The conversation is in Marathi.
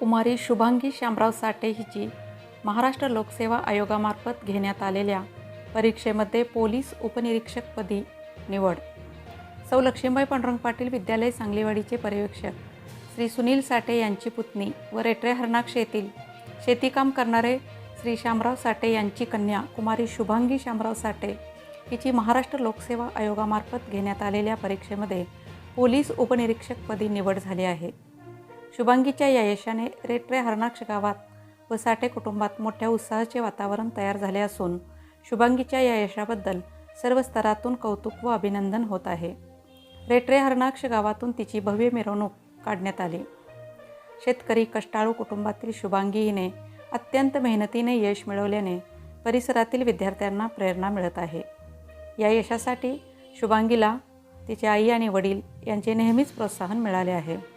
कुमारी शुभांगी श्यामराव साठे हिची महाराष्ट्र लोकसेवा आयोगामार्फत घेण्यात आलेल्या परीक्षेमध्ये पोलीस उपनिरीक्षकपदी निवड. सौ लक्ष्मीबाई पांडुरंग पाटील विद्यालय सांगलीवाडीचे पर्यवेक्षक. श्री सुनील साठे यांची पुतणी व रेटरे हरणाक्ष येथील शेतीकाम करणारे श्री श्यामराव साठे यांची कन्या कुमारी शुभांगी श्यामराव साठे हिची महाराष्ट्र लोकसेवा आयोगामार्फत घेण्यात आलेल्या परीक्षेमध्ये पोलीस उपनिरीक्षकपदी निवड झाली आहे. शुभांगीच्या या यशाने रेटरे हरणाक्ष गावात व साठे कुटुंबात मोठ्या उत्साहाचे वातावरण तयार झाले असून शुभांगीच्या या यशाबद्दल सर्व स्तरातून कौतुक व अभिनंदन होत आहे. रेटरे हरणाक्ष गावातून तिची भव्य मिरवणूक काढण्यात आली. शेतकरी कष्टाळू कुटुंबातील शुभांगी हिने अत्यंत मेहनतीने यश मिळवल्याने परिसरातील विद्यार्थ्यांना प्रेरणा मिळत आहे. या यशासाठी शुभांगीला तिचे आई आणि वडील यांचे नेहमीच प्रोत्साहन मिळाले आहे.